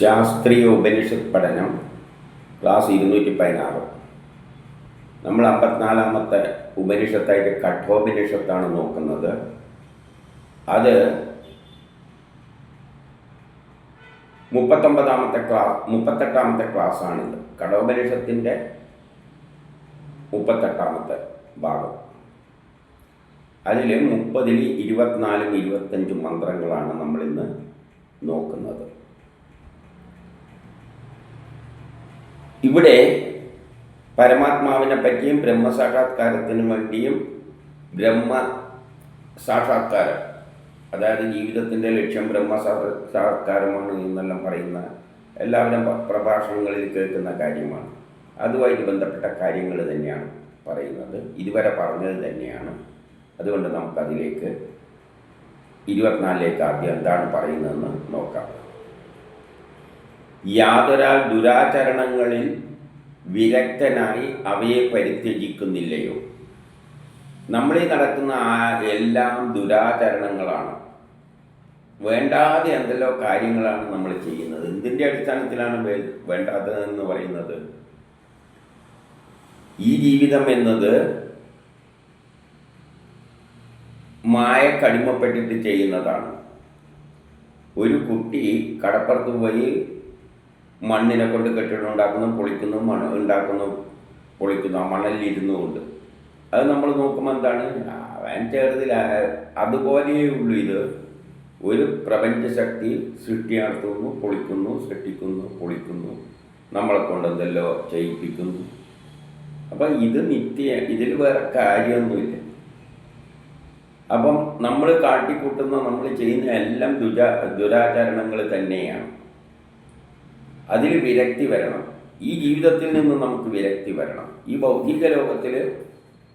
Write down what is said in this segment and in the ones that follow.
ശാസ്ത്രീയ ഉപനിഷത്ത് പഠനം ക്ലാസ് ഇരുന്നൂറ്റി പതിനാറ്. നമ്മൾ അമ്പത്തിനാലാമത്തെ ഉപനിഷത്തായിട്ട് കഠോപനിഷത്താണ് നോക്കുന്നത്. അത് മുപ്പത്തൊമ്പതാമത്തെ ക്ലാസ് മുപ്പത്തെട്ടാമത്തെ ക്ലാസ്സാണിത്. കഠോപനിഷത്തിന്റെ മുപ്പത്തെട്ടാമത്തെ ഭാഗം. അതിൽ മുപ്പതിൽ ഇരുപത്തിനാലും ഇരുപത്തഞ്ചും മന്ത്രങ്ങളാണ് നമ്മളിന്ന് നോക്കുന്നത്. ഇവിടെ പരമാത്മാവിനെ പറ്റിയും ബ്രഹ്മസാക്ഷാത്കാരത്തിന് വേണ്ടിയും ബ്രഹ്മ സാക്ഷാത്കാരം അതായത് ജീവിതത്തിന്റെ ലക്ഷ്യം ബ്രഹ്മ സാക്ഷാത്കാരമാണ് എന്നെല്ലാം പറയുന്ന എല്ലാവരും പ്രഭാഷണങ്ങളിൽ കേൾക്കുന്ന കാര്യമാണ്. അതുമായിട്ട് ബന്ധപ്പെട്ട കാര്യങ്ങൾ തന്നെയാണ് പറയുന്നത്. ഇതുവരെ പറഞ്ഞത് തന്നെയാണ്. അതുകൊണ്ട് നമുക്കതിലേക്ക് ഇരുപത്തിനാലിലേക്ക് ആദ്യം എന്താണ് പറയുന്നതെന്ന് നോക്കാം. യാതൊരാൾ ദുരാചരണങ്ങളിൽ വിരക്തനായി അവയെ പരിത്യജിക്കുന്നില്ലയോ? നമ്മളിൽ നടക്കുന്ന ആ എല്ലാം ദുരാചരണങ്ങളാണ്. വേണ്ടാതെ എന്തെല്ലോ കാര്യങ്ങളാണ് നമ്മൾ ചെയ്യുന്നത്. എന്തിന്റെ അടിസ്ഥാനത്തിലാണ് വേണ്ടാതെ എന്ന് പറയുന്നത്? ഈ ജീവിതം എന്നത് മായക്കടിമപ്പെട്ടിട്ട് ചെയ്യുന്നതാണ്. ഒരു കുട്ടി കടപ്പുറത്ത് പോയി മണ്ണിനെ കൊണ്ട് കെട്ടിടം ഉണ്ടാക്കുന്നു പൊളിക്കുന്നു മണ്ണ് ഉണ്ടാക്കുന്നു പൊളിക്കുന്നു ആ മണലിലിരുന്നു കൊണ്ട്. അത് നമ്മൾ നോക്കുമ്പോൾ എന്താണ്? അവൻ ചേർത്തില്ല അതുപോലെയേ ഉള്ളൂ ഇത്. ഒരു പ്രപഞ്ചശക്തി സൃഷ്ടി നടത്തുന്നു പൊളിക്കുന്നു സൃഷ്ടിക്കുന്നു പൊളിക്കുന്നു നമ്മളെ കൊണ്ട് എന്തെല്ലോ ചെയ്യിപ്പിക്കുന്നു. അപ്പം ഇത് നിത്യ ഇതിൽ വേറെ കാര്യമൊന്നുമില്ല. അപ്പം നമ്മൾ കാട്ടിക്കൂട്ടുന്ന നമ്മൾ ചെയ്യുന്ന എല്ലാം ദുരാ ദുരാചരണങ്ങൾ തന്നെയാണ്. അതിൽ വിരക്തി വരണം. ഈ ജീവിതത്തിൽ നിന്ന് നമുക്ക് വിരക്തി വരണം. ഈ ഭൗതിക ലോകത്തിൽ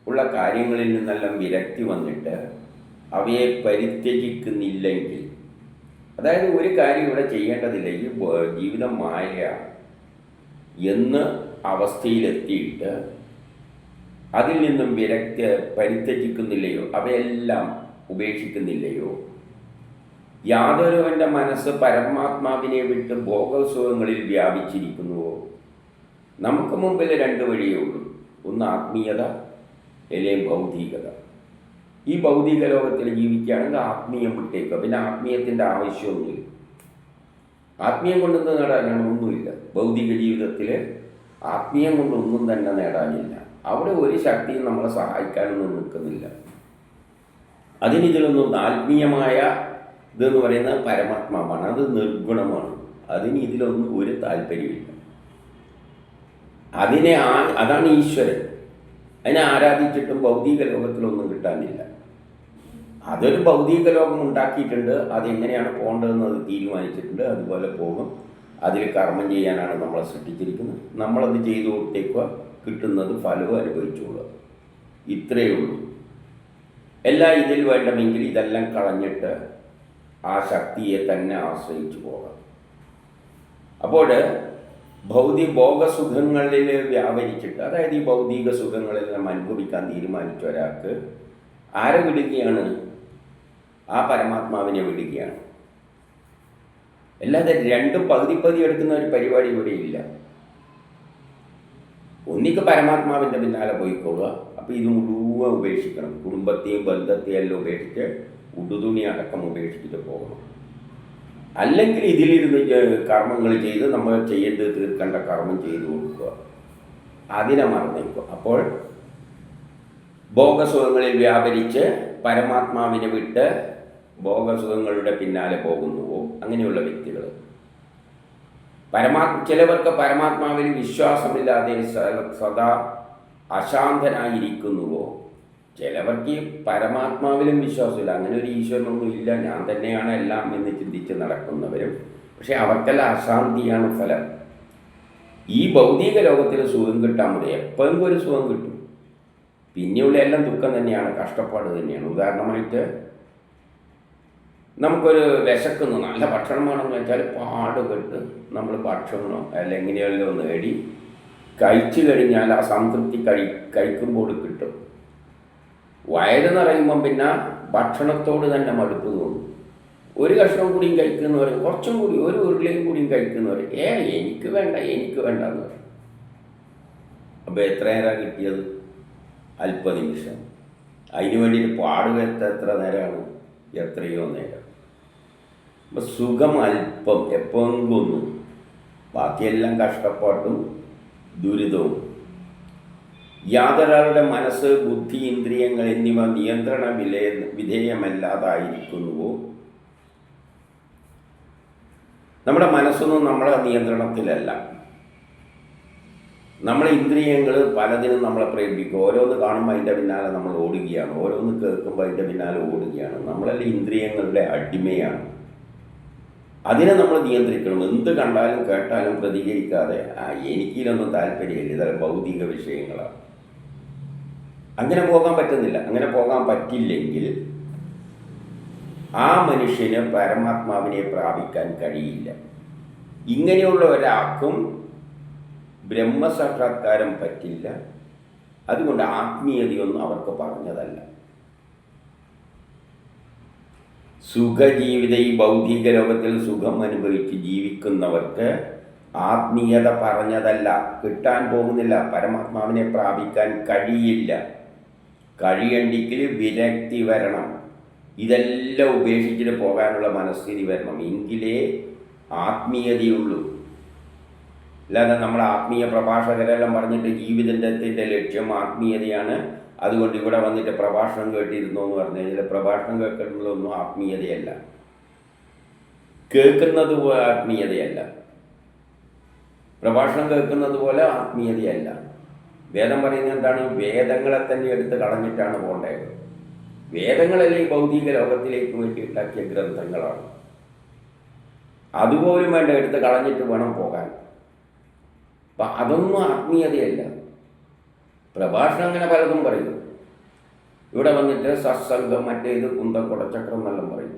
ഉള്ള കാര്യങ്ങളിൽ നിന്നെല്ലാം വിരക്തി വന്നിട്ട് അവയെ പരിത്യജിക്കുന്നില്ലെങ്കിൽ അതായത് ഒരു കാര്യം ഇവിടെ ചെയ്യേണ്ടതില്ല. ഈ ജീവിതം മായയാണ് എന്ന് അവസ്ഥയിലെത്തിയിട്ട് അതിൽ നിന്നും വിരക്തി പരിത്യജിക്കുന്നില്ലയോ അവയെല്ലാം ഉപേക്ഷിക്കുന്നില്ലയോ യാതൊരുവന്റെ മനസ്സ് പരമാത്മാവിനെ വിട്ട് ഭോഗസുഖങ്ങളിൽ വ്യാപിച്ചിരിക്കുന്നുവോ? നമുക്ക് മുമ്പിൽ രണ്ട് വഴിയേ ഉള്ളൂ. ഒന്ന് ആത്മീയത അല്ലെങ്കിൽ ഭൗതികത. ഈ ഭൗതിക ലോകത്തിൽ ജീവിക്കുകയാണെങ്കിൽ ആത്മീയം വിട്ടേക്കുക. പിന്നെ ആത്മീയത്തിന്റെ ആവശ്യമൊന്നുമില്ല. ആത്മീയം കൊണ്ടൊന്നും നേടാനാണ്? ഒന്നുമില്ല. ഭൗതിക ജീവിതത്തിൽ ആത്മീയം കൊണ്ടൊന്നും തന്നെ നേടാനില്ല. അവിടെ ഒരു ശക്തിയും നമ്മളെ സഹായിക്കാനൊന്നും നിൽക്കുന്നില്ല. അതിനിതിലൊന്നും ആത്മീയമായ ഇതെന്ന് പറയുന്നത് പരമാത്മാവാണ്. അത് നിർഗുണമാണ്. അതിന് ഇതിലൊന്നും ഒരു താല്പര്യമില്ല അതിനെ ആ അതാണ് ഈശ്വരൻ. അതിനെ ആരാധിച്ചിട്ടും ഭൗതിക ലോകത്തിലൊന്നും കിട്ടാനില്ല. അതൊരു ഭൗതിക ലോകം ഉണ്ടാക്കിയിട്ടുണ്ട്. അതെങ്ങനെയാണ് പോകേണ്ടതെന്ന് അത് തീരുമാനിച്ചിട്ടുണ്ട്. അതുപോലെ പോകും. അതിൽ കർമ്മം ചെയ്യാനാണ് നമ്മളെ സൃഷ്ടിച്ചിരിക്കുന്നത്. നമ്മളത് ചെയ്തു കൊടുത്തേക്കുക കിട്ടുന്നത് ഫലവും അനുഭവിച്ചുകൊള്ളുക ഇത്രയേ ഉള്ളൂ. എല്ലാ ഇതിൽ വേണ്ടമെങ്കിൽ ഇതെല്ലാം കളഞ്ഞിട്ട് ആ ശക്തിയെ തന്നെ ആശ്രയിച്ചു പോകാം. അപ്പോൾ ഭൗതിക ഭോഗസുഖങ്ങളിൽ വ്യാപരിച്ചിട്ട് അതായത് ഈ ഭൗതിക സുഖങ്ങളിൽ നാം അനുഭവിക്കാൻ തീരുമാനിച്ച ഒരാൾക്ക് ആരെ വിടുകയാണ്? ആ പരമാത്മാവിനെ വിടുകയാണ്. അല്ലാതെ രണ്ടും പകുതി പകുതി എടുക്കുന്ന ഒരു പരിപാടി ഇവിടെ ഇല്ല. ഒന്നിക്ക് പരമാത്മാവിന്റെ പിന്നാലെ പോയിക്കൊള്ളുക അപ്പോൾ ഇത് മുഴുവൻ ഉപേക്ഷിക്കണം. കുടുംബത്തെയും ബന്ധത്തെയും എല്ലാം ഉപേക്ഷിച്ച് ഉടുതുണി അടക്കം ഉപേക്ഷിച്ചിട്ട് പോകണം. അല്ലെങ്കിൽ ഇതിലിരുന്ന് കർമ്മങ്ങൾ ചെയ്ത് നമ്മൾ ചെയ്യേണ്ടത് തീർക്കേണ്ട കർമ്മം ചെയ്തു കൊടുക്കുക. അതിനെ മറന്നേക്കുക. അപ്പോൾ ഭോഗസുഖങ്ങളിൽ വ്യാപരിച്ച് പരമാത്മാവിനെ വിട്ട് ഭോഗസുഖങ്ങളുടെ പിന്നാലെ പോകുന്നുവോ അങ്ങനെയുള്ള വ്യക്തികൾ. പരമാ ചിലവർക്ക് പരമാത്മാവിന് വിശ്വാസമില്ലാതെ സദാ അശാന്തനായിരിക്കുന്നുവോ? ചിലവർക്ക് പരമാത്മാവിലും വിശ്വാസമില്ല. അങ്ങനെ ഒരു ഈശ്വരനൊന്നും ഇല്ല. ഞാൻ തന്നെയാണ് എല്ലാം എന്ന് ചിന്തിച്ച് നടക്കുന്നവരും. പക്ഷെ അവർക്കെല്ലാം അശാന്തിയാണ് ഫലം. ഈ ഭൗതിക ലോകത്തിൽ സുഖം കിട്ടാൻ മതി എപ്പോഴും ഒരു സുഖം കിട്ടും. പിന്നെയുള്ള എല്ലാം ദുഃഖം തന്നെയാണ് കഷ്ടപ്പാട് തന്നെയാണ്. ഉദാഹരണമായിട്ട് നമുക്കൊരു വിശക്കുന്നു. നല്ല ഭക്ഷണം വേണമെന്ന് വെച്ചാൽ പാടുപെട്ട് നമ്മൾ ഭക്ഷണമോ അല്ല എങ്ങനെയല്ലോ നേടി കഴിച്ചു കഴിഞ്ഞാൽ ആ സംതൃപ്തി കഴി കഴിക്കുമ്പോൾ കിട്ടും. വയറ് നിറയുമ്പം പിന്നെ ഭക്ഷണത്തോട് തന്നെ മടുപ്പ് തോന്നും. ഒരു കഷ്ണം കൂടിയും കഴിക്കുന്നവർ കുറച്ചും കൂടി ഒരു ഉരുളയും കൂടിയും കഴിക്കുന്നവർ ഏ എനിക്ക് വേണ്ട എനിക്ക് വേണ്ട എന്ന് പറയും. അപ്പോൾ എത്ര നേരം കിട്ടിയത്? അല്പ നിമിഷം. അതിനു വേണ്ടിയിട്ട് പാടുകത്ത് എത്ര നേരമാണ് എത്രയോ നേരം. അപ്പം സുഖം അല്പം എപ്പോഴെങ്കിലും ബാക്കിയെല്ലാം കഷ്ടപ്പാട്ടും ദുരിതവും. യാതൊരാളുടെ മനസ്സ് ബുദ്ധി ഇന്ദ്രിയങ്ങൾ എന്നിവ നിയന്ത്രണ വിലയ വിധേയമല്ലാതായിരിക്കുന്നുവോ? നമ്മുടെ മനസ്സൊന്നും നമ്മളെ നിയന്ത്രണത്തിലല്ല. നമ്മളെ ഇന്ദ്രിയങ്ങൾ പലതിനും നമ്മളെ പ്രേരിപ്പിക്കും. ഓരോന്ന് കാണുമ്പോൾ അതിന്റെ പിന്നാലെ നമ്മൾ ഓടുകയാണ്. ഓരോന്ന് കേൾക്കുമ്പോൾ അതിന്റെ പിന്നാലെ ഓടുകയാണ്. നമ്മളെല്ലാം ഇന്ദ്രിയങ്ങളുടെ അടിമയാണ്. അതിനെ നമ്മൾ നിയന്ത്രിക്കണം. എന്ത് കണ്ടാലും കേട്ടാലും പ്രതികരിക്കാതെ ആ എനിക്കിതൊന്നും താല്പര്യമില്ല. ഇതെല്ലാം ഭൗതിക വിഷയങ്ങളാണ്. അങ്ങനെ പോകാൻ പറ്റുന്നില്ല. അങ്ങനെ പോകാൻ പറ്റില്ലെങ്കിൽ ആ മനുഷ്യന് പരമാത്മാവിനെ പ്രാപിക്കാൻ കഴിയില്ല. ഇങ്ങനെയുള്ള ഒരാൾക്കും ബ്രഹ്മസാക്ഷാത്കാരം പറ്റില്ല. അതുകൊണ്ട് ആത്മീയതയൊന്നും അവർക്ക് പറഞ്ഞതല്ല. സുഖജീവിത ഈ ഭൗതിക ലോകത്തിൽ സുഖം അനുഭവിച്ച് ജീവിക്കുന്നവർക്ക് ആത്മീയത പറഞ്ഞതല്ല. കിട്ടാൻ പോകുന്നില്ല. പരമാത്മാവിനെ പ്രാപിക്കാൻ കഴിയില്ല. കഴിയണ്ടെങ്കിൽ വിരക്തി വരണം. ഇതെല്ലാം ഉപേക്ഷിച്ചിട്ട് പോകാനുള്ള മനസ്ഥിതി വരണം. എങ്കിലേ ആത്മീയതയുള്ളൂ. അല്ലാതെ നമ്മൾ ആത്മീയ പ്രഭാഷകരെല്ലാം പറഞ്ഞിട്ട് ജീവിതത്തിന്റെ ലക്ഷ്യം ആത്മീയതയാണ്. അതുകൊണ്ട് ഇവിടെ വന്നിട്ട് പ്രഭാഷണം കേട്ടിരുന്നു എന്ന് പറഞ്ഞു കഴിഞ്ഞാൽ പ്രഭാഷണം കേൾക്കുന്നതൊന്നും ആത്മീയതയല്ല. കേൾക്കുന്നത് ആത്മീയതയല്ല. പ്രഭാഷണം കേൾക്കുന്നത് പോലെ ആത്മീയതയല്ല. വേദം പറയുന്നത് എന്താണ്? വേദങ്ങളെ തന്നെ എടുത്ത് കളഞ്ഞിട്ടാണ് പോകേണ്ടത്. വേദങ്ങളല്ലേ ഈ ഭൗതിക ലോകത്തിലേക്ക് വേണ്ടി ഉണ്ടാക്കിയ ഗ്രന്ഥങ്ങളാണ്. അതുപോലും വേണ്ട എടുത്ത് കളഞ്ഞിട്ട് വേണം പോകാൻ. അപ്പം അതൊന്നും ആത്മീയതയല്ല. പ്രഭാഷണം അങ്ങനെ പലതും പറയും. ഇവിടെ വന്നിട്ട് സത്സംഗം മറ്റേത് കുന്തം കുടച്ചക്രം എന്നെല്ലാം പറയും.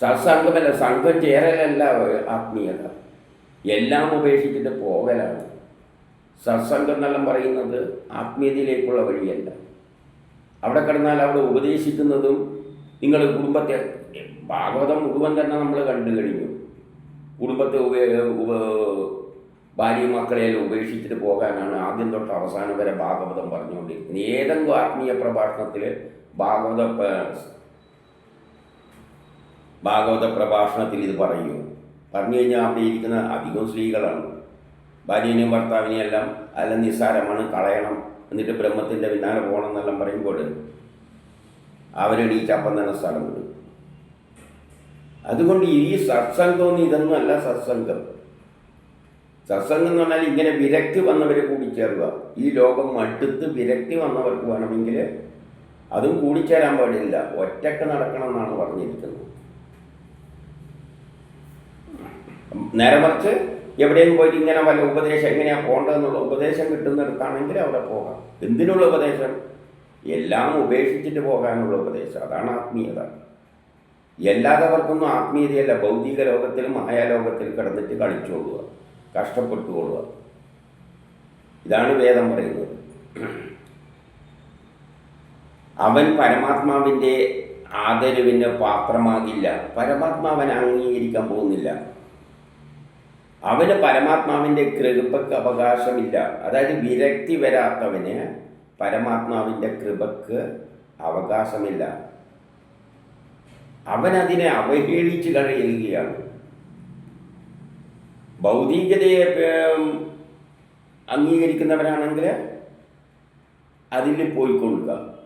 സത്സംഗമല്ല സംഘം ചേരലല്ല ആത്മീയത. എല്ലാം ഉപേക്ഷിച്ചിട്ട് പോകലാണ്. സത്സംഗം എന്നെല്ലാം പറയുന്നത് ആത്മീയതയിലേക്കുള്ള വഴിയല്ല. അവിടെ കിടന്നാൽ അവിടെ ഉപദേശിക്കുന്നതും നിങ്ങൾ കുടുംബത്തെ ഭാഗവതം മുഴുവൻ തന്നെ നമ്മൾ കണ്ടു കഴിഞ്ഞു. കുടുംബത്തെ ഭാര്യയും മക്കളെയെല്ലാം ഉപേക്ഷിച്ചിട്ട് പോകാനാണ് ആദ്യം തൊട്ട് അവസാനം വരെ ഭാഗവതം പറഞ്ഞുകൊണ്ടിരിക്കുന്നത്. ഏതെങ്കിലും ആത്മീയ പ്രഭാഷണത്തിൽ ഭാഗവത ഭാഗവത പ്രഭാഷണത്തിൽ ഇത് പറയൂ. പറഞ്ഞു കഴിഞ്ഞാൽ അവിടെ ഇരിക്കുന്ന അധികം സ്ത്രീകളാണ്. ഭാര്യനെയും ഭർത്താവിനെയും എല്ലാം അല്ല നിസ്സാരമാണ് കളയണം എന്നിട്ട് ബ്രഹ്മത്തിന്റെ പിന്നാലെ പോകണം എന്നെല്ലാം പറയുമ്പോൾ അവരെണീച്ച് ചപ്പം തന്നെ സ്ഥലം വിടും. അതുകൊണ്ട് ഈ സത്സംഗം ഇതൊന്നും അല്ല സത്സംഗം. സത്സംഗം എന്ന് പറഞ്ഞാൽ ഇങ്ങനെ വിരക്തി വന്നവരെ കൂടിച്ചേർക്കുക ഈ ലോകം അടുത്ത് വിരക്തി വന്നവർക്ക് വേണമെങ്കിൽ അതും കൂടിച്ചേരാൻ പാടില്ല. ഒറ്റയ്ക്ക് നടക്കണം എന്നാണ് പറഞ്ഞിരിക്കുന്നത്. നേരെ മറിച്ച് എവിടെയും പോയിട്ട് ഇങ്ങനെ വല്ല ഉപദേശം എങ്ങനെയാണ് പോകേണ്ടതെന്നുള്ള ഉപദേശം കിട്ടുന്നിടത്താണെങ്കിൽ അവിടെ പോകാം. എന്തിനുള്ള ഉപദേശം? എല്ലാം ഉപേക്ഷിച്ചിട്ട് പോകാനുള്ള ഉപദേശം. അതാണ് ആത്മീയത. എല്ലാത്തവർക്കൊന്നും ആത്മീയതയല്ല. ഭൗതിക ലോകത്തിലും മായാലോകത്തിൽ കിടന്നിട്ട് കളിച്ചോളുക കഷ്ടപ്പെട്ടുകൊള്ളുക. ഇതാണ് വേദം പറയുന്നത്. അവൻ പരമാത്മാവിന്റെ ആദരവിന് പാത്രമാകില്ല. പരമാത്മാവൻ അംഗീകരിക്കാൻ പോകുന്നില്ല. അവന് പരമാത്മാവിന്റെ കൃപക്ക് അവകാശമില്ല. അതായത് വിരക്തി വരാത്തവന് പരമാത്മാവിന്റെ കൃപക്ക് അവകാശമില്ല. അവനതിനെ അവഹേളിച്ച് കഴിയുകയാണ്. ഭൗതികതയെ അംഗീകരിക്കുന്നവരാണെങ്കിൽ അതിൽ പോയിക്കൊള്ളുക.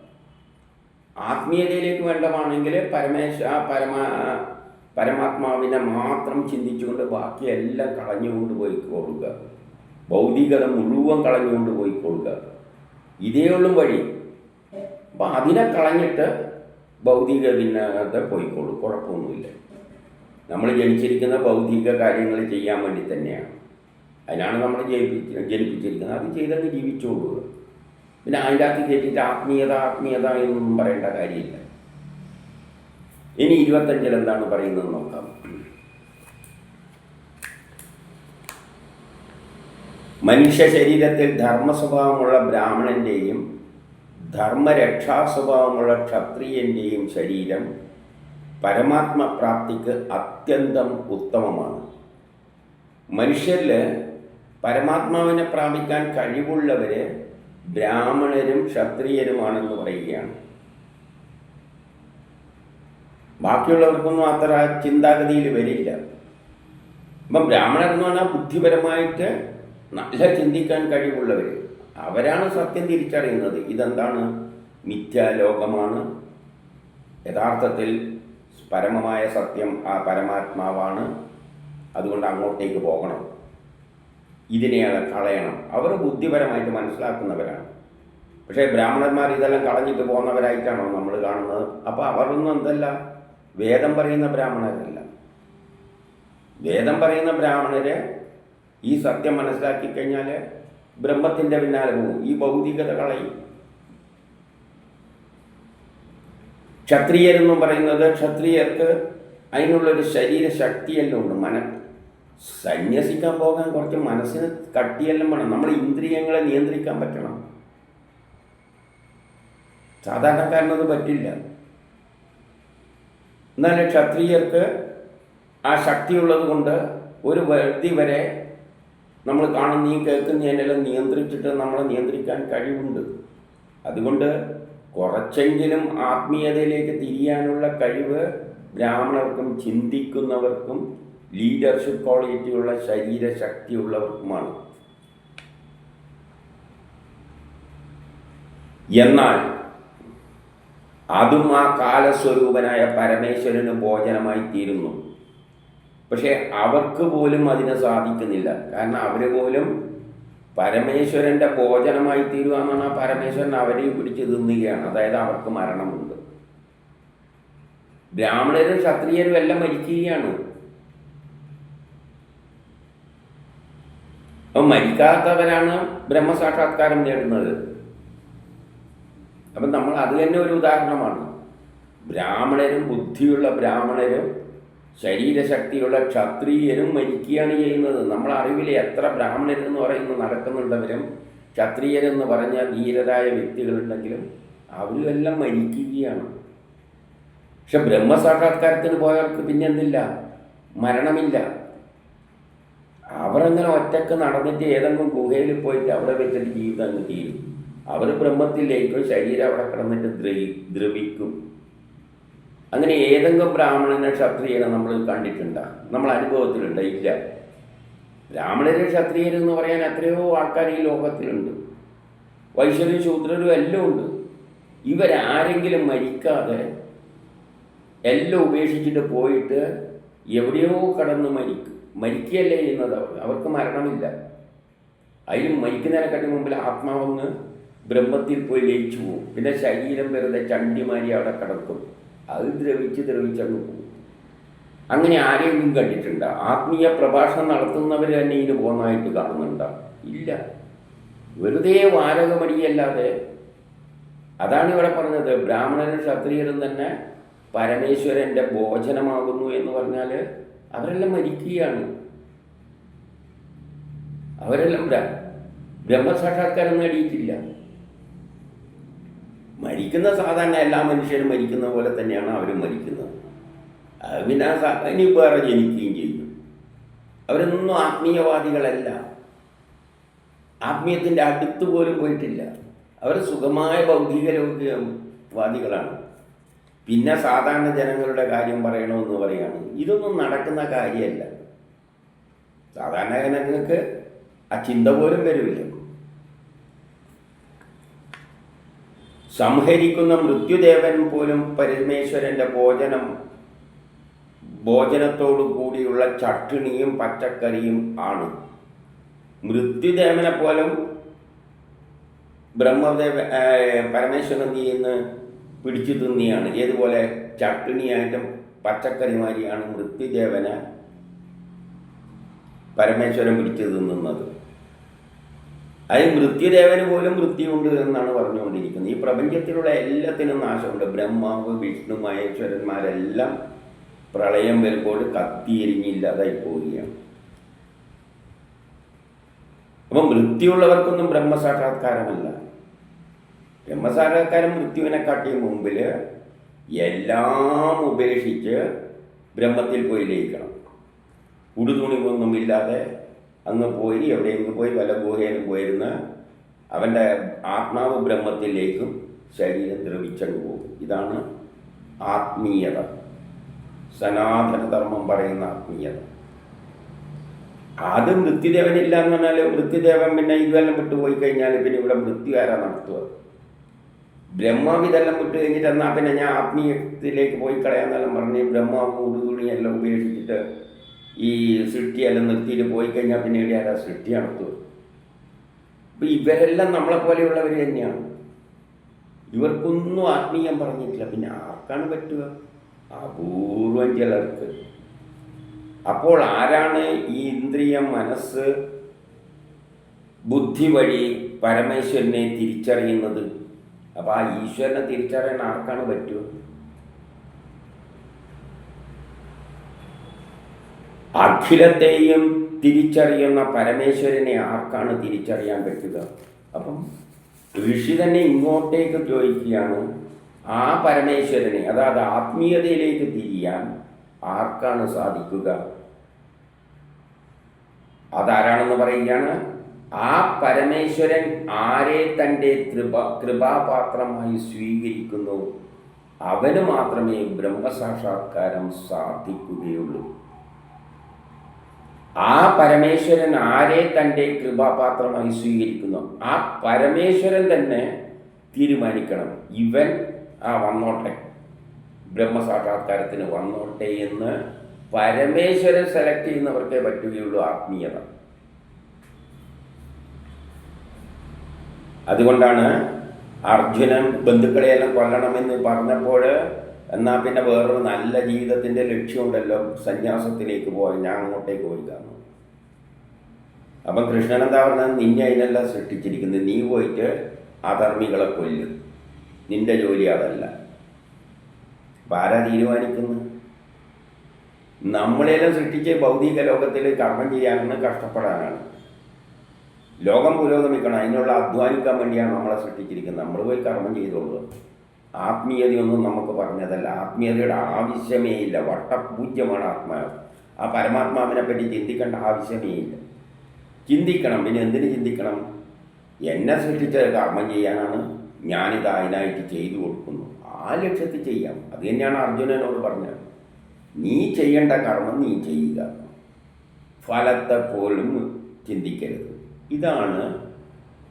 ആത്മീയതയിലേക്ക് വേണ്ടമാണെങ്കിൽ പരമേശ്വര പരമാ പരമാത്മാവിനെ മാത്രം ചിന്തിച്ചുകൊണ്ട് ബാക്കിയെല്ലാം കളഞ്ഞുകൊണ്ട് പോയിക്കൊള്ളുക ഭൗതികത മുഴുവൻ കളഞ്ഞുകൊണ്ട് പോയിക്കൊള്ളുക ഇതേ ഉള്ളൂ വഴി. അപ്പം അതിനെ കളഞ്ഞിട്ട് ഭൗതിക ഭിന്നത പോയിക്കോളൂ കുഴപ്പമൊന്നുമില്ല. നമ്മൾ ജനിച്ചിരിക്കുന്ന ഭൗതിക കാര്യങ്ങൾ ചെയ്യാൻ വേണ്ടി തന്നെയാണ്. അതിനാണ് നമ്മൾ ജയിപ്പിച്ച് ജനിപ്പിച്ചിരിക്കുന്നത്. അത് ചെയ്തങ്ങ് ജീവിച്ചോളൂ പിന്നെ അതിന്റെ അകത്ത് കയറ്റിയിട്ട് ആത്മീയത ആത്മീയത എന്നൊന്നും പറയേണ്ട കാര്യമില്ല. ഇനി ഇരുപത്തഞ്ചിൽ എന്താണ് പറയുന്നത് നോക്കാം. മനുഷ്യ ശരീരത്തിൽ ധർമ്മ സ്വഭാവമുള്ള ബ്രാഹ്മണന്റെയും ബ്രാഹ്മണന്റെയും ധർമ്മരക്ഷാസ്വഭാവമുള്ള ക്ഷത്രിയന്റെയും ശരീരം പരമാത്മപ്രാപ്തിക്ക് അത്യന്തം ഉത്തമമാണ്. മനുഷ്യരിൽ പരമാത്മാവിനെ പ്രാപിക്കാൻ കഴിവുള്ളവര് ബ്രാഹ്മണരും ക്ഷത്രിയരുമാണെന്ന് പറയുകയാണ്. ബാക്കിയുള്ളവർക്കൊന്നും അത്ര ചിന്താഗതിയിൽ വരില്ല. അപ്പം ബ്രാഹ്മണർ എന്ന് പറഞ്ഞാൽ ബുദ്ധിപരമായിട്ട് നല്ല ചിന്തിക്കാൻ കഴിവുള്ളവർ അവരാണ് സത്യം തിരിച്ചറിയുന്നത്. ഇതെന്താണ്? മിഥ്യാലോകമാണ് യഥാർത്ഥത്തിൽ പരമമായ സത്യം ആ പരമാത്മാവാണ്. അതുകൊണ്ട് അങ്ങോട്ടേക്ക് പോകണം. ഇതിനെയാണ് കളയണം. അവർ ബുദ്ധിപരമായിട്ട് മനസ്സിലാക്കുന്നവരാണ്. പക്ഷേ ബ്രാഹ്മണന്മാർ ഇതെല്ലാം കളഞ്ഞിട്ട് പോകുന്നവരായിട്ടാണോ നമ്മൾ കാണുന്നത്? അപ്പോൾ അവരൊന്നും എന്തല്ല. വേദം പറയുന്ന ബ്രാഹ്മണരല്ല. വേദം പറയുന്ന ബ്രാഹ്മണര് ഈ സത്യം മനസ്സിലാക്കി കഴിഞ്ഞാൽ ബ്രഹ്മത്തിന്റെ പിന്നാലെ പോകും. ഈ ഭൗതികത കളയും. ക്ഷത്രിയരെന്നും പറയുന്നത് ക്ഷത്രിയർക്ക് അതിനുള്ളൊരു ശരീരശക്തിയെല്ലാം ഉണ്ട്. മന സന്യസിക്കാൻ പോകാൻ കുറച്ച് മനസ്സിന് കട്ടിയെല്ലാം വേണം. നമ്മൾ ഇന്ദ്രിയങ്ങളെ നിയന്ത്രിക്കാൻ പറ്റണം. സാധാരണക്കാരനത് പറ്റില്ല. എന്നാൽ ക്ഷത്രിയർക്ക് ആ ശക്തിയുള്ളത് കൊണ്ട് ഒരു പരിധി വരെ നമ്മൾ കാണുന്നതും കേൾക്കുന്നതിനെല്ലാം നിയന്ത്രിച്ചിട്ട് നമ്മളെ നിയന്ത്രിക്കാൻ കഴിവുണ്ട്. അതുകൊണ്ട് കുറച്ചെങ്കിലും ആത്മീയതയിലേക്ക് തിരിയാനുള്ള കഴിവ് ബ്രാഹ്മണർക്കും ചിന്തിക്കുന്നവർക്കും ലീഡർഷിപ്പ് ക്വാളിറ്റിയുള്ള ശരീരശക്തിയുള്ളവർക്കുമാണ്. എന്നാൽ അതും ആ കാലസ്വരൂപനായ പരമേശ്വരന് ഭോജനമായി തീരുന്നു. പക്ഷേ അവർക്ക് പോലും അതിനെ സാധിക്കുന്നില്ല. കാരണം അവർ പോലും പരമേശ്വരന്റെ ഭോജനമായി തീരുക എന്നാണ് ആ പരമേശ്വരൻ അവരെയും പിടിച്ച് തിന്നുകയാണ്. അതായത് അവർക്ക് മരണമുണ്ട്. ബ്രാഹ്മണരും ക്ഷത്രിയരും എല്ലാം മരിക്കുകയാണ്. അപ്പം മരിക്കാത്തവരാണ് ബ്രഹ്മസാക്ഷാത്കാരം നേടുന്നത്. അപ്പം നമ്മൾ അത് തന്നെ ഒരു ഉദാഹരണമാണ്. ബ്രാഹ്മണരും ബുദ്ധിയുള്ള ബ്രാഹ്മണരും ശരീരശക്തിയുള്ള ക്ഷത്രിയരും മരിക്കുകയാണ് ചെയ്യുന്നത്. നമ്മൾ അറിവിൽ എത്ര ബ്രാഹ്മണരെന്ന് പറയുന്നത് നടക്കുന്നുണ്ടവരും. ക്ഷത്രിയരെന്ന് പറഞ്ഞ ധീരരായ വ്യക്തികളുണ്ടെങ്കിലും അവരെല്ലാം മരിക്കുകയാണ്. പക്ഷെ ബ്രഹ്മസാക്ഷാത്കാരത്തിന് പോയവർക്ക് പിന്നെ എന്തില്ല മരണമില്ല. അവരങ്ങനെ ഒറ്റയ്ക്ക് നടന്നിട്ട് ഏതെങ്കിലും ഗുഹയിൽ പോയിട്ട് അവിടെ വെച്ചിട്ട് ജീവിതം തീരും. അവർ ബ്രഹ്മത്തിലേക്കും ശരീരം അവിടെ കിടന്നിട്ട് ദ്രവി ദ്രവിക്കും. അങ്ങനെ ഏതെങ്കിലും ബ്രാഹ്മണനെ ക്ഷത്രിയനെ നമ്മൾ കണ്ടിട്ടുണ്ടോ? നമ്മൾ അനുഭവത്തിലുണ്ട് ഇല്ല ബ്രാഹ്മണരും ക്ഷത്രിയരെന്ന് പറയാൻ എത്രയോ ആൾക്കാർ ഈ ലോകത്തിലുണ്ട്. വൈശ്വരും ശൂദ്രരും എല്ലാം ഉണ്ട്. ഇവരാരെങ്കിലും മരിക്കാതെ എല്ലാം ഉപേക്ഷിച്ചിട്ട് പോയിട്ട് എവിടെയോ കടന്ന് മരിക്കും മരിക്കുകയല്ലേ ചെയ്യുന്നത് അവർ. അവർക്ക് മരണമില്ല. അതിലും മരിക്കുന്നതിനെക്കാട്ടി മുമ്പിൽ ആത്മാവൊന്ന് ബ്രഹ്മത്തിൽ പോയി ലയിച്ചു പോകും പിന്നെ ശരീരം വെറുതെ ചണ്ടിമാരി അവിടെ കിടക്കും. അത് ദ്രവിച്ച് ദ്രവിച്ചങ്ങ് പോകും അങ്ങനെ ആരെയും കണ്ടിട്ടുണ്ട്? ആത്മീയ പ്രഭാഷണം നടത്തുന്നവർ തന്നെ ഇതിന് പോകുന്നതായിട്ട് കാണുന്നുണ്ട്? ഇല്ല. വെറുതെ വാരകമടിയല്ലാതെ. അതാണ് ഇവിടെ പറഞ്ഞത്. ബ്രാഹ്മണരും ക്ഷത്രിയരും തന്നെ പരമേശ്വരന്റെ ഭോജനമാകുന്നു എന്ന് പറഞ്ഞാൽ അവരെല്ലാം മരിക്കുകയാണ്. അവരെല്ലാം ബ്ര ബ്രഹ്മസാക്ഷാത്കാരം നേടിയിട്ടില്ല. മരിക്കുന്ന സാധാരണ എല്ലാ മനുഷ്യരും മരിക്കുന്ന പോലെ തന്നെയാണ് അവർ മരിക്കുന്നത്. പിന്നെ ഇനി വേറെ ജനിക്കുകയും ചെയ്യും അവരൊന്നും ആത്മീയവാദികളല്ല. ആത്മീയത്തിന്റെ അടുത്ത് പോലും പോയിട്ടില്ല. അവർ സുഖമായ ഭൗതിക വാദികളാണ് പിന്നെ സാധാരണ ജനങ്ങളുടെ കാര്യം പറയണമെന്ന് പറയാണ് ഇതൊന്നും നടക്കുന്ന കാര്യമല്ല. സാധാരണ ജനങ്ങൾക്ക് ആ ചിന്ത പോലും വരില്ല. സംഹരിക്കുന്ന മൃത്യുദേവൻ പോലും പരമേശ്വരന്റെ ഭോജനം ഭോജനത്തോടു കൂടിയുള്ള ചട്ടിണിയും പച്ചക്കറിയും ആണ്. മൃത്യുദേവനെ പോലും ബ്രഹ്മദേവ പരമേശ്വരൻ ചെയ്യുന്ന? പിടിച്ചു തിന്നിയാണ് ഏതുപോലെ ചട്ടിണിയായിട്ടും പച്ചക്കറിമാരിയാണ് മൃത്യുദേവനെ പരമേശ്വരൻ പിടിച്ചു തിന്നുന്നത്. അത് മൃത്യുദേവന് പോലും മൃത്യുണ്ട് എന്നാണ് പറഞ്ഞുകൊണ്ടിരിക്കുന്നത്. ഈ പ്രപഞ്ചത്തിലുള്ള എല്ലാത്തിനും നാശമുണ്ട്. ബ്രഹ്മാവ് വിഷ്ണു മഹേശ്വരന്മാരെല്ലാം പ്രളയം വരുമ്പോൾ കത്തിയെരിഞ്ഞില്ലാതായി പോവുകയാണ്. അപ്പം മൃത്യുള്ളവർക്കൊന്നും ബ്രഹ്മസാക്ഷാത്കാരമല്ല. ബ്രഹ്മസാക്ഷാത്കാരം മൃത്യുവിനെ കാട്ടിയ മുമ്പിൽ എല്ലാം ഉപേക്ഷിച്ച് ബ്രഹ്മത്തിൽ പോയി ലയിക്കണം. ഉടുതുണിമൊന്നുമില്ലാതെ അങ്ങ് പോയി എവിടെയെങ്കിലും പോയി വല്ല ഗുഹയിലും പോയിരുന്ന അവന്റെ ആത്മാവ് ബ്രഹ്മത്തിലേക്കും ശരീരം ദ്രവിച്ചങ്ങ് പോകും. ഇതാണ് ആത്മീയത. സനാതനധർമ്മം പറയുന്ന ആത്മീയത. അത് മൃത്യുദേവനില്ല എന്ന് പറഞ്ഞാൽ മൃത്യുദേവൻ പിന്നെ ഇതെല്ലാം വിട്ടു പോയി കഴിഞ്ഞാൽ പിന്നെ ഇവിടെ മൃത്യു ആരാ നടത്തുക? ബ്രഹ്മാവ് ഇതെല്ലാം വിട്ട് കഴിഞ്ഞിട്ട് എന്നാൽ പിന്നെ ഞാൻ ആത്മീയത്തിലേക്ക് പോയി കളയാന്നെല്ലാം പറഞ്ഞ് ബ്രഹ്മാവ് ഉടുതുണിയെല്ലാം ഉപേക്ഷിച്ചിട്ട് ഈ സൃഷ്ടിയെല്ലാം നിർത്തിയിട്ട് പോയി കഴിഞ്ഞാൽ പിന്നെ ഇവിടെ ആരാ സൃഷ്ടി നടത്തുക? അപ്പം ഇവരെല്ലാം നമ്മളെ പോലെയുള്ളവർ തന്നെയാണ്. ഇവർക്കൊന്നും ആത്മീയം പറഞ്ഞിട്ടില്ല. പിന്നെ ആർക്കാണ് പറ്റുക? അപൂർവം ചിലർക്ക്. അപ്പോൾ ആരാണ് ഈ ഇന്ദ്രിയം മനസ്സ് ബുദ്ധി വഴി പരമേശ്വരനെ തിരിച്ചറിയുന്നത്? അപ്പോൾ ആ ഈശ്വരനെ തിരിച്ചറിയാൻ ആർക്കാണ് പറ്റുക? അഖിലത്തെയും തിരിച്ചറിയുന്ന പരമേശ്വരനെ ആർക്കാണ് തിരിച്ചറിയാൻ പറ്റുക? അപ്പം ഋഷി തന്നെ ഇങ്ങോട്ടേക്ക് ചോദിക്കുകയാണ് ആ പരമേശ്വരനെ അതായത് ആത്മീയതയിലേക്ക് തിരിയാൻ ആർക്കാണ് സാധിക്കുക? അതാരാണെന്ന് പറയുകയാണ് ആ പരമേശ്വരൻ ആരെ തന്റെ കൃപ കൃപാപാത്രമായി സ്വീകരിക്കുന്നു? അവന് മാത്രമേ ബ്രഹ്മസാക്ഷാത്കാരം സാധിക്കുകയുള്ളൂ. ആ പരമേശ്വരൻ ആരെ തന്റെ കൃപാപാത്രമായി സ്വീകരിക്കുന്നു? ആ പരമേശ്വരൻ തന്നെ തീരുമാനിക്കണം. ഇവൻ ആ വന്നോട്ടെ. ബ്രഹ്മസാക്ഷാത്കാരത്തിന് വന്നോട്ടെ എന്ന് പരമേശ്വരൻ സെലക്ട് ചെയ്യുന്നവർക്കേ പറ്റുകയുള്ളൂ ആത്മീയത. അതുകൊണ്ടാണ് അർജുനൻ ബന്ധുക്കളെയെല്ലാം കൊല്ലണമെന്ന് പറഞ്ഞപ്പോൾ എന്നാൽ പിന്നെ വേറൊരു നല്ല ജീവിതത്തിന്റെ ലക്ഷ്യമുണ്ടല്ലോ സന്യാസത്തിലേക്ക് പോയി ഞാൻ അങ്ങോട്ടേക്ക് പോയി കാണും അപ്പം കൃഷ്ണൻ എന്താ പറഞ്ഞാൽ നിന്നെ അതിനല്ല സൃഷ്ടിച്ചിരിക്കുന്നത്. നീ പോയിട്ട് അധർമ്മികളെ കൊല്ലും. നിന്റെ ജോലി അതല്ല. അപ്പം ആരാ തീരുമാനിക്കുന്നു നമ്മളെല്ലാം സൃഷ്ടിച്ച് ഭൗതിക ലോകത്തിൽ കർമ്മം ചെയ്യാനാണ് കഷ്ടപ്പെടാനാണ്. ലോകം പുരോഗമിക്കണം. അതിനുള്ള അധ്വാനിക്കാൻ വേണ്ടിയാണ് നമ്മളെ സൃഷ്ടിച്ചിരിക്കുന്നത്. നമ്മൾ പോയി കർമ്മം ചെയ്തോളൂ ആത്മീയതയൊന്നും നമുക്ക് പറഞ്ഞതല്ല. ആത്മീയതയുടെ ആവശ്യമേ ഇല്ല. വട്ടപൂജ്യമാണ് ആത്മാവ് ആ പരമാത്മാവിനെ പറ്റി ചിന്തിക്കേണ്ട ആവശ്യമേ ഇല്ല. ചിന്തിക്കണം. പിന്നെ എന്തിനു ചിന്തിക്കണം? എന്നെ സൃഷ്ടിച്ച കർമ്മം ചെയ്യാനാണ് ഞാനിത് അതിനായിട്ട് ചെയ്തു കൊടുക്കുന്നു. ആ ലക്ഷ്യത്തിൽ ചെയ്യാം. അത് തന്നെയാണ് അർജുനനോട് പറഞ്ഞത്. നീ ചെയ്യേണ്ട കർമ്മം നീ ചെയ്യുക. ഫലത്തെ പോലും ചിന്തിക്കരുത്. ഇതാണ്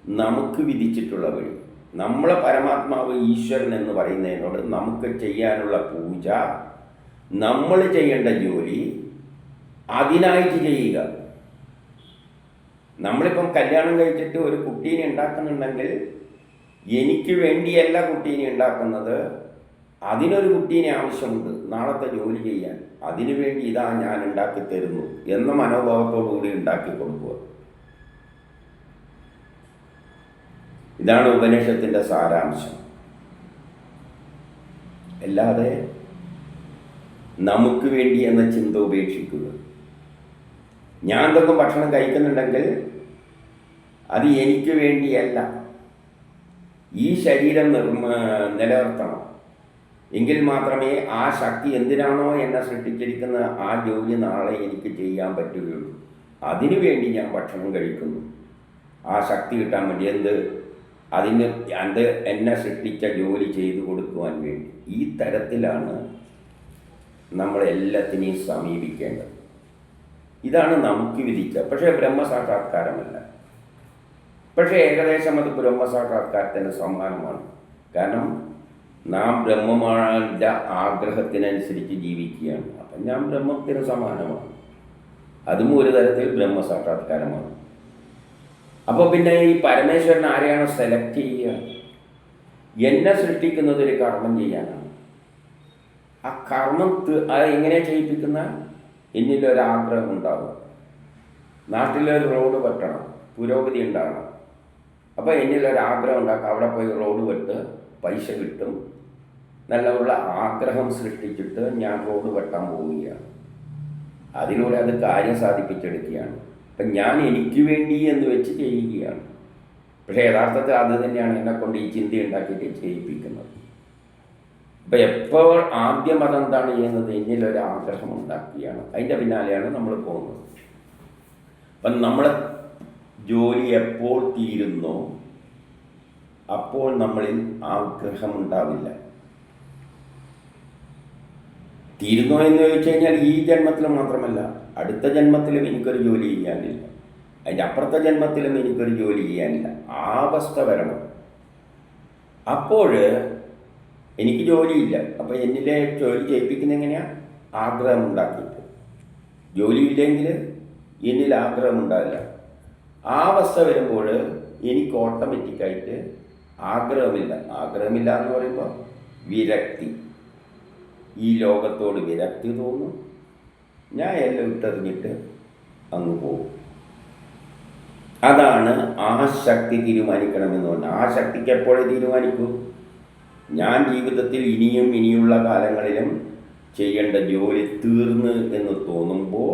നമുക്ക് വിധിച്ചിട്ടുള്ള വഴി. നമ്മളെ പരമാത്മാവ് ഈശ്വരൻ എന്ന് പറയുന്നതിനോട് നമുക്ക് ചെയ്യാനുള്ള പൂജ നമ്മൾ ചെയ്യേണ്ട ജോലി അതിനായിട്ട് ചെയ്യുക. നമ്മളിപ്പം കല്യാണം കഴിച്ചിട്ട് ഒരു കുട്ടീനെ ഉണ്ടാക്കുന്നുണ്ടെങ്കിൽ എനിക്ക് വേണ്ടിയല്ല കുട്ടീനെ ഉണ്ടാക്കുന്നത്. അതിനൊരു കുട്ടീനെ ആവശ്യമുണ്ട്. നാളത്തെ ജോലി ചെയ്യാൻ. അതിനുവേണ്ടി ഇതാ ഞാൻ ഉണ്ടാക്കി തരുന്നു എന്ന മനോഭാവത്തോടു കൂടി ഉണ്ടാക്കി കൊടുക്കുക. ഇതാണ് ഉപനിഷത്തിന്റെ സാരാംശം. അല്ലാതെ നമുക്ക് വേണ്ടി എന്ന ചിന്ത ഉപേക്ഷിക്കുക. ഞാൻ എന്തൊക്കെ ഭക്ഷണം കഴിക്കുന്നുണ്ടെങ്കിൽ അത് എനിക്ക് വേണ്ടിയല്ല. ഈ ശരീരം നിർമ്മ നിലനിർത്തണം. എങ്കിൽ മാത്രമേ ആ ശക്തി എന്തിനാണോ എന്നെ സൃഷ്ടിച്ചിരിക്കുന്ന ആ ജോലി നാളെ എനിക്ക് ചെയ്യാൻ പറ്റുകയുള്ളൂ. അതിനു വേണ്ടി ഞാൻ ഭക്ഷണം കഴിക്കുന്നു. ആ ശക്തി കിട്ടാൻ വേണ്ടി എന്ത്? അതിന് അത് എന്നെ സൃഷ്ടിച്ച ജോലി ചെയ്തു കൊടുക്കുവാൻ വേണ്ടി. ഈ തരത്തിലാണ് നമ്മൾ എല്ലാത്തിനെയും സമീപിക്കേണ്ടത്. ഇതാണ് നമുക്ക് വിധിച്ച. പക്ഷേ ബ്രഹ്മസാക്ഷാത്കാരമല്ല. പക്ഷേ ഏകദേശം അത് ബ്രഹ്മസാക്ഷാത്കാരത്തിന് സമാനമാണ് കാരണം നാം ബ്രഹ്മമാന്റെ ആഗ്രഹത്തിനനുസരിച്ച് ജീവിക്കുകയാണ്. അപ്പം ഞാൻ ബ്രഹ്മത്തിന് സമാനമാണ് അതും ഒരു തരത്തിൽ ബ്രഹ്മസാക്ഷാത്കാരമാണ്. അപ്പോൾ പിന്നെ ഈ പരമേശ്വരൻ ആരെയാണ് സെലക്ട് ചെയ്യുക? എന്നെ സൃഷ്ടിക്കുന്നത് ഒരു കർമ്മം ചെയ്യാനാണ്. ആ കർമ്മം അത് എങ്ങനെ ചെയ്യിപ്പിക്കുന്ന? എന്നിലൊരാഗ്രഹം ഉണ്ടാകും നാട്ടിലൊരു റോഡ് വെട്ടണം പുരോഗതി ഉണ്ടാകണം അപ്പോൾ എന്നിലൊരാഗ്രഹം ഉണ്ടാക്കുക അവിടെ പോയി റോഡ് വെട്ട് പൈസ കിട്ടും. നല്ലുള്ള ആഗ്രഹം സൃഷ്ടിച്ചിട്ട് ഞാൻ റോഡ് വെട്ടാൻ പോവുകയാണ്. അതിലൂടെ അത് കാര്യം സാധിപ്പിച്ചെടുക്കുകയാണ്. അപ്പം ഞാൻ എനിക്ക് വേണ്ടി എന്ന് വെച്ച് ചെയ്യുകയാണ് പക്ഷേ യഥാർത്ഥത്തിൽ അത് തന്നെയാണ് എന്നെ കൊണ്ട് ഈ ചിന്ത ഉണ്ടാക്കിയിട്ട് ചെയ്യിപ്പിക്കുന്നത്. അപ്പം എപ്പോൾ ആദ്യം അതെന്താണ് ചെയ്യുന്നത് എന്നിലൊരു ആഗ്രഹം ഉണ്ടാക്കുകയാണ്. അതിന്റെ പിന്നാലെയാണ് നമ്മൾ പോകുന്നത്. അപ്പം നമ്മൾ ജോലി എപ്പോൾ തീരുന്നോ അപ്പോൾ നമ്മളിൽ ആഗ്രഹം ഉണ്ടാവില്ല. തീരുന്നോ എന്ന് ചോദിച്ചു കഴിഞ്ഞാൽ ഈ ജന്മത്തിൽ മാത്രമല്ല. അടുത്ത ജന്മത്തിലും എനിക്കൊരു ജോലി ചെയ്യാനില്ല. അതിന്റെ അപ്പുറത്തെ ജന്മത്തിലും എനിക്കൊരു ജോലി ചെയ്യാനില്ല. ആ അവസ്ഥ വരണം. അപ്പോൾ എനിക്ക് ജോലിയില്ല. അപ്പോൾ എന്നിലെ ജോലി ചെയ്യിപ്പിക്കുന്ന എങ്ങനെയാണ് ആഗ്രഹം ഉണ്ടാക്കിയിട്ട്. ജോലിയില്ലെങ്കിൽ എന്നിൽ ആഗ്രഹം ഉണ്ടാവില്ല. ആ അവസ്ഥ വരുമ്പോൾ എനിക്ക് ഓട്ടോമാറ്റിക്കായിട്ട് ആഗ്രഹമില്ല. ആഗ്രഹമില്ല എന്ന് പറയുമ്പോൾ വിരക്തി. ഈ ലോകത്തോട് വിരക്തി തോന്നും. ഞാൻ എല്ലാം ഇട്ടെറിഞ്ഞിട്ട് അങ്ങ് പോകും. അതാണ് ആ ശക്തി തീരുമാനിക്കണമെന്ന് പറഞ്ഞാൽ ആ ശക്തിക്ക് എപ്പോഴേ തീരുമാനിക്കൂ? ഞാൻ ജീവിതത്തിൽ ഇനിയും ഇനിയുള്ള കാലങ്ങളിലും ചെയ്യേണ്ട ജോലി തീർന്ന് എന്ന് തോന്നുമ്പോൾ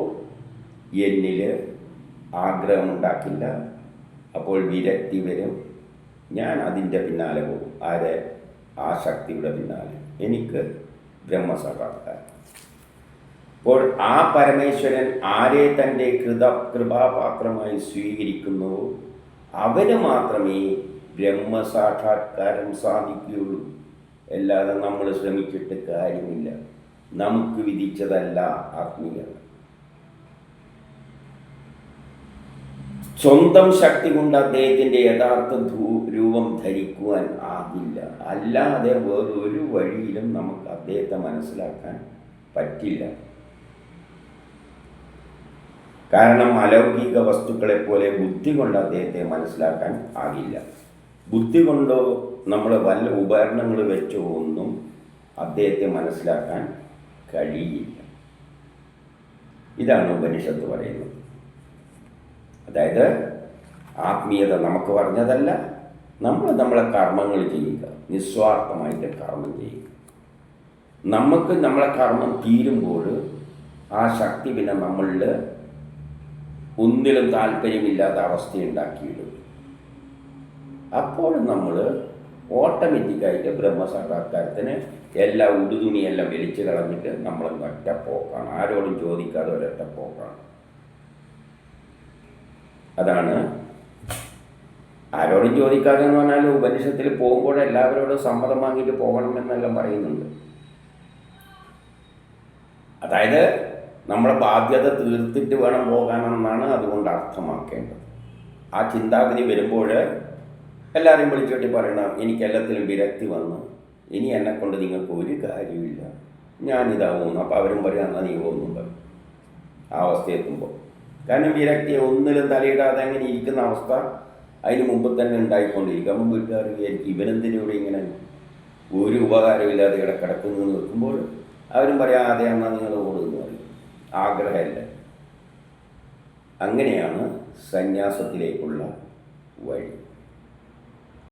എന്നിൽ ആഗ്രഹമുണ്ടാക്കില്ല. അപ്പോൾ വിരക്തി വരും. ഞാൻ അതിന്റെ പിന്നാലെ പോകും. ആരെ? ആ ശക്തിയുടെ പിന്നാലെ. എനിക്ക് ബ്രഹ്മസാക്ഷാത്കാരം അപ്പോൾ ആ പരമേശ്വരൻ ആരെ തന്റെ കൃത കൃപാപാത്രമായി സ്വീകരിക്കുന്നുവോ അവന് മാത്രമേ ബ്രഹ്മസാക്ഷാത്കാരം സാധിക്കുകയുള്ളൂ. അല്ലാതെ നമ്മൾ ശ്രമിച്ചിട്ട് കാര്യമില്ല. നമുക്ക് വിധിച്ചതല്ല ആത്മീയത സ്വന്തം ശക്തി കൊണ്ട് അദ്ദേഹത്തിന്റെ യഥാർത്ഥ രൂപം ധരിക്കുവാൻ ആകില്ല. അല്ലാതെ വേറൊരു വഴിയിലും നമുക്ക് അദ്ദേഹത്തെ മനസ്സിലാക്കാൻ പറ്റില്ല. കാരണം അലൗകിക വസ്തുക്കളെ പോലെ ബുദ്ധി കൊണ്ട് അദ്ദേഹത്തെ മനസ്സിലാക്കാൻ ആകില്ല. ബുദ്ധി കൊണ്ടോ നമ്മൾ വല്ല ഉപകരണങ്ങൾ വെച്ചോ ഒന്നും അദ്ദേഹത്തെ മനസ്സിലാക്കാൻ കഴിയില്ല. ഇതാണ് ഉപനിഷത്ത് പറയുന്നത്. അതായത് ആത്മീയത നമുക്ക് പറഞ്ഞതല്ല നമ്മൾ നമ്മളെ കർമ്മങ്ങൾ ചെയ്യുക നിസ്വാർത്ഥമായിട്ട് കർമ്മം ചെയ്യുക. നമുക്ക് നമ്മളെ കർമ്മം തീരുമ്പോൾ ആ ശക്തി പിന്നെ നമ്മളിൽ ഒന്നിലും താല്പര്യമില്ലാത്ത അവസ്ഥയുണ്ടാക്കിയിടും. അപ്പോൾ നമ്മൾ ഓട്ടോമാറ്റിക്കായിട്ട് ബ്രഹ്മസാക്ഷാത്കാരത്തിന് എല്ലാ ഉടുതുണിയെല്ലാം വലിച്ചു കളഞ്ഞിട്ട് നമ്മൾ ഒറ്റ പോക്കാണ്. ആരോടും ചോദിക്കാതെ ഒരൊറ്റപ്പോക്കാണ് അതാണ് ആരോടും ചോദിക്കാതെ എന്ന് പറഞ്ഞാൽ ഉപനിഷത്തിൽ പോകുമ്പോൾ എല്ലാവരോടും സമ്മതം വാങ്ങിയിട്ട് പോകണം എന്നെല്ലാം പറയുന്നുണ്ട്. അതായത് നമ്മളെ ബാധ്യത തീർത്തിട്ട് വേണം പോകാനെന്നാണ് അതുകൊണ്ട് അർത്ഥമാക്കേണ്ടത്. ആ ചിന്താഗതി വരുമ്പോൾ എല്ലാവരെയും വിളിച്ചോട്ടി പറയണം എനിക്ക് എല്ലാത്തിലും വിരക്തി വന്നു. ഇനി എന്നെ കൊണ്ട് നിങ്ങൾക്ക് ഒരു കാര്യമില്ല ഞാനിതാ പോകുന്നു അപ്പോൾ അവരും പറയും എന്നാൽ നീ പോകുന്നുണ്ട് ആ അവസ്ഥയെത്തുമ്പോൾ കാരണം വിരക്തിയെ ഒന്നിലും തലയിടാതെ അങ്ങനെ ഇരിക്കുന്ന അവസ്ഥ അതിന് മുമ്പ് തന്നെ ഉണ്ടായിക്കൊണ്ടിരിക്കും. അപ്പം വീട്ടുകാർ ഇവനെന്തിനൂടെ ഇങ്ങനെ ഒരു ഉപകാരമില്ലാതെ ഇവിടെ കിടക്കുന്നു? എന്ന് വെക്കുമ്പോൾ അവരും പറയാം അതെ എന്നാൽ നിങ്ങൾ ഓടുന്നു പറയും. ആഗ്രഹമല്ല. അങ്ങനെയാണ് സന്യാസത്തിലേക്കുള്ള വഴി.